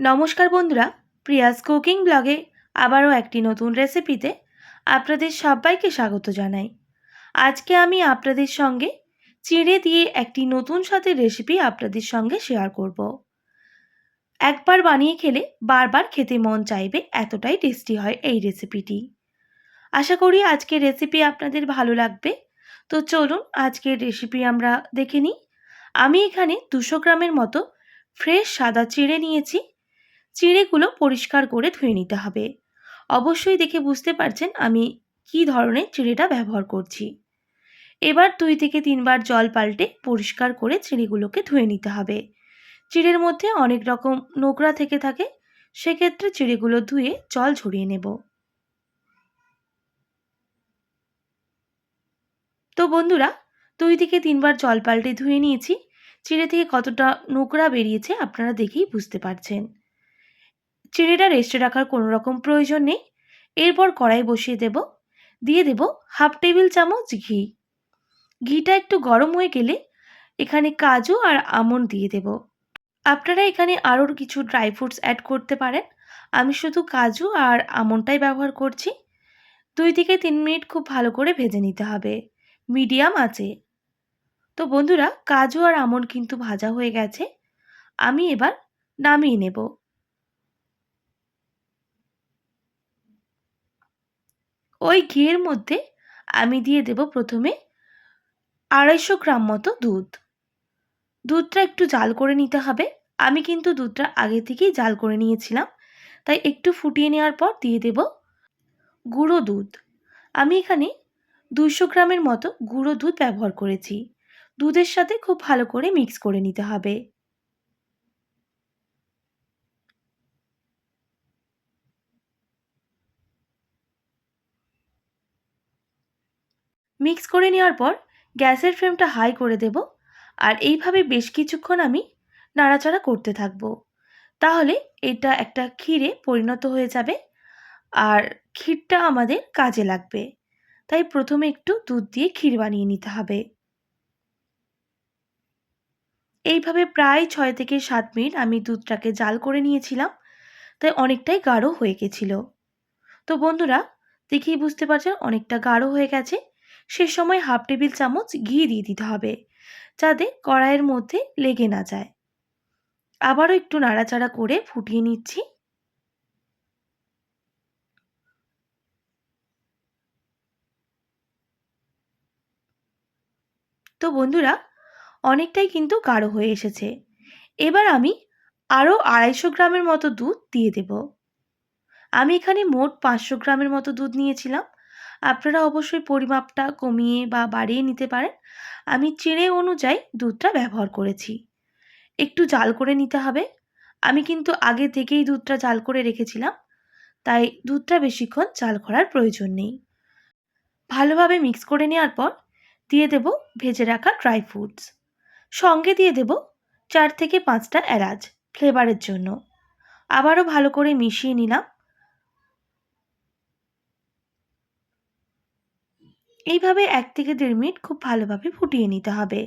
নমস্কার বন্ধুরা, Prius cooking ব্লগে আবারও একটি নতুন রেসিপিতে আপনাদের সবাইকে স্বাগত জানাই। আজকে আমি আপনাদের সঙ্গে চিড়ে দিয়ে একটি নতুন স্বাদের রেসিপি আপনাদের সঙ্গে শেয়ার করব। একবার বানিয়ে খেলে বারবার খেতে মন চাইবে, এতটাই টেস্টি হয় এই রেসিপিটি। আশা করি আজকের রেসিপি আপনাদের ভালো লাগবে। তো চলুন আজকের রেসিপি আমরা দেখে নিই। আমি এখানে দুশো গ্রামের মতো ফ্রেশ সাদা চিড়ে নিয়েছি। চিড়েগুলো পরিষ্কার করে ধুয়ে নিতে হবে। অবশ্যই দেখে বুঝতে পারছেন আমি কি ধরনের চিড়েটা ব্যবহার করছি। এবার দুই থেকে তিনবার জল পাল্টে পরিষ্কার করে চিড়েগুলোকে ধুয়ে নিতে হবে। চিড়ের মধ্যে অনেক রকম নোংরা থেকে থাকে, সেক্ষেত্রে চিড়েগুলো ধুয়ে জল ঝরিয়ে নেব। তো বন্ধুরা, দুই থেকে তিনবার জল পাল্টে ধুয়ে নিয়েছি। চিড়ে থেকে কতটা নোংরা বেরিয়েছে আপনারা দেখেই বুঝতে পারছেন। চিড়েটা রেস্টে রাখার কোনো রকম প্রয়োজন নেই। এরপর কড়াই বসিয়ে দেব। দিয়ে দেব হাফ টেবিল চামচ ঘি। ঘিটা একটু গরম হয়ে গেলে এখানে কাজু আর আমন্ড দিয়ে দেব। আপনারা এখানে আরও কিছু ড্রাই ফ্রুটস অ্যাড করতে পারেন। আমি শুধু কাজু আর আমন্ডটাই ব্যবহার করছি। দুই থেকে তিন মিনিট খুব ভালো করে ভেজে নিতে হবে। মিডিয়াম আছে। তো বন্ধুরা, কাজু আর আমন্ড কিন্তু ভাজা হয়ে গেছে। আমি এবার নামিয়ে নেব। ওই ঘিয়ের মধ্যে আমি দিয়ে দেব প্রথমে আড়াইশো গ্রাম মতো দুধ। দুধটা একটু জাল করে নিতে হবে। আমি কিন্তু দুধটা আগে থেকেই জাল করে নিয়েছিলাম। তাই একটু ফুটিয়ে নেওয়ার পর দিয়ে দেব গুঁড়ো দুধ। আমি এখানে দুশো গ্রামের মতো গুঁড়ো দুধ ব্যবহার করেছি। দুধের সাথে খুব ভালো করে মিক্স করে নিতে হবে। মিক্স করে নেওয়ার পর গ্যাসের ফ্লেমটা হাই করে দেব আর এইভাবে বেশ কিছুক্ষণ আমি নাড়াচাড়া করতে থাকব। তাহলে এটা একটা ক্ষীরে পরিণত হয়ে যাবে আর ক্ষীরটা আমাদের কাজে লাগবে। তাই প্রথমে একটু দুধ দিয়ে ক্ষীর বানিয়ে নিতে হবে। এইভাবে প্রায় ছয় থেকে সাত মিনিট আমি দুধটাকে জাল করে নিয়েছিলাম, তাই অনেকটাই গাঢ় হয়ে গেছিল। তো বন্ধুরা, দেখেই বুঝতে পারছেন অনেকটা গাঢ় হয়ে গেছে। সে সময় হাফ টেবিল চামচ ঘি দিয়ে দিতে হবে, যাতে কড়াইয়ের মধ্যে লেগে না যায়। আবারও একটু নাড়াচাড়া করে ফুটিয়ে নিচ্ছি। তো বন্ধুরা, অনেকটাই কিন্তু গাঢ় হয়ে এসেছে। এবার আমি আরও আড়াইশো গ্রামের মতো দুধ দিয়ে দেব। আমি এখানে মোট পাঁচশো গ্রামের মতো দুধ নিয়েছিলাম। আপনারা অবশ্যই পরিমাপটা কমিয়ে বা বাড়িয়ে নিতে পারেন। আমি চিড়ে অনুযায়ী দুধটা ব্যবহার করেছি। একটু জাল করে নিতে হবে। আমি কিন্তু আগে থেকেই দুধটা জাল করে রেখেছিলাম। তাই দুধটা বেশিক্ষণ জাল করার প্রয়োজন নেই। ভালোভাবে মিক্স করে নেওয়ার পর দিয়ে দেব ভেজে রাখা ড্রাই ফ্রুটস। সঙ্গে দিয়ে দেব চার থেকে পাঁচটা এলাচ ফ্লেভারের জন্য। আবারও ভালো করে মিশিয়ে নিলাম। এইভাবে এক থেকে দেড় মিনিট খুব ভালোভাবে ফুটিয়ে নিতে হবে।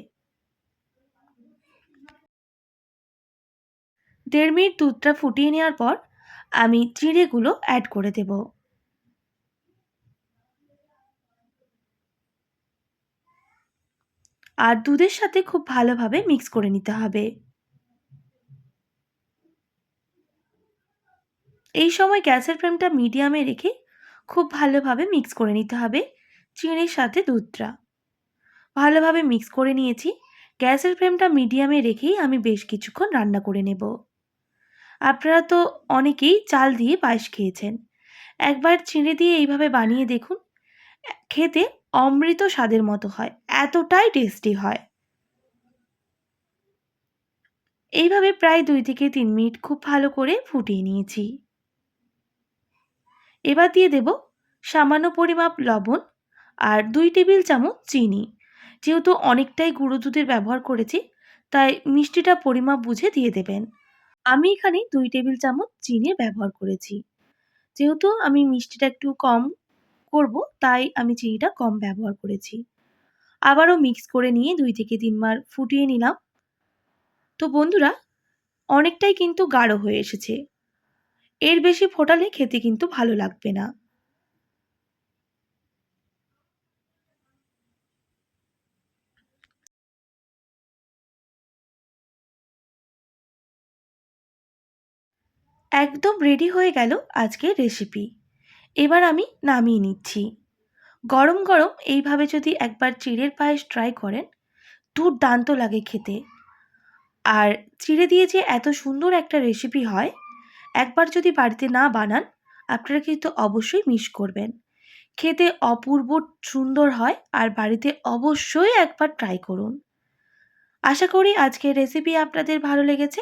দেড় মিনিট দুধটা ফুটিয়ে নেওয়ার পর আমি চিড়েগুলো অ্যাড করে দেব। আর দুধের সাথে খুব ভালোভাবে মিক্স করে নিতে হবে। এই সময় গ্যাসের ফ্লেমটা মিডিয়ামে রেখে খুব ভালোভাবে মিক্স করে নিতে হবে। চিনির সাথে দুধটা ভালোভাবে মিক্স করে নিয়েছি। গ্যাসের ফ্লেমটা মিডিয়ামে রেখেই আমি বেশ কিছুক্ষণ রান্না করে নেব। আপনারা তো অনেকেই চাল দিয়ে পায়েস খেয়েছেন। একবার চিড়ে দিয়ে এইভাবে বানিয়ে দেখুন। খেতে অমৃত স্বাদের মতো হয়, এতটাই টেস্টি হয়। এইভাবে প্রায় দুই থেকে তিন মিনিট খুব ভালো করে ফুটিয়ে নিয়েছি। এবার দিয়ে দেব সামান্য পরিমাপ লবণ আর দুই টেবিল চামচ চিনি। যেহেতু অনেকটাই গুঁড়ো দুধের ব্যবহার করেছি, তাই মিষ্টিটা পরিমাপ বুঝে দিয়ে দেবেন। আমি এখানে দুই টেবিল চামচ চিনি ব্যবহার করেছি। যেহেতু আমি মিষ্টিটা একটু কম করব, তাই আমি চিনিটা কম ব্যবহার করেছি। আবারও মিক্স করে নিয়ে দুই থেকে তিনবার ফুটিয়ে নিলাম। তো বন্ধুরা, অনেকটাই কিন্তু গাঢ় হয়ে এসেছে। এর বেশি ফোটালে খেতে কিন্তু ভালো লাগবে না। একদম রেডি হয়ে গেল আজকের রেসিপি এবার আমি নামিয়ে নিচ্ছি। গরম গরম এইভাবে যদি একবার চিড়ের পায়েস ট্রাই করেন, দুর্দান্ত লাগে খেতে। আর চিড়ে দিয়ে যে এত সুন্দর একটা রেসিপি হয়, একবার যদি বাড়িতে না বানান, আপনারা কিন্তু অবশ্যই মিস করবেন। খেতে অপূর্ব সুন্দর হয় আর বাড়িতে অবশ্যই একবার ট্রাই করুন। আশা করি আজকের রেসিপি আপনাদের ভালো লেগেছে।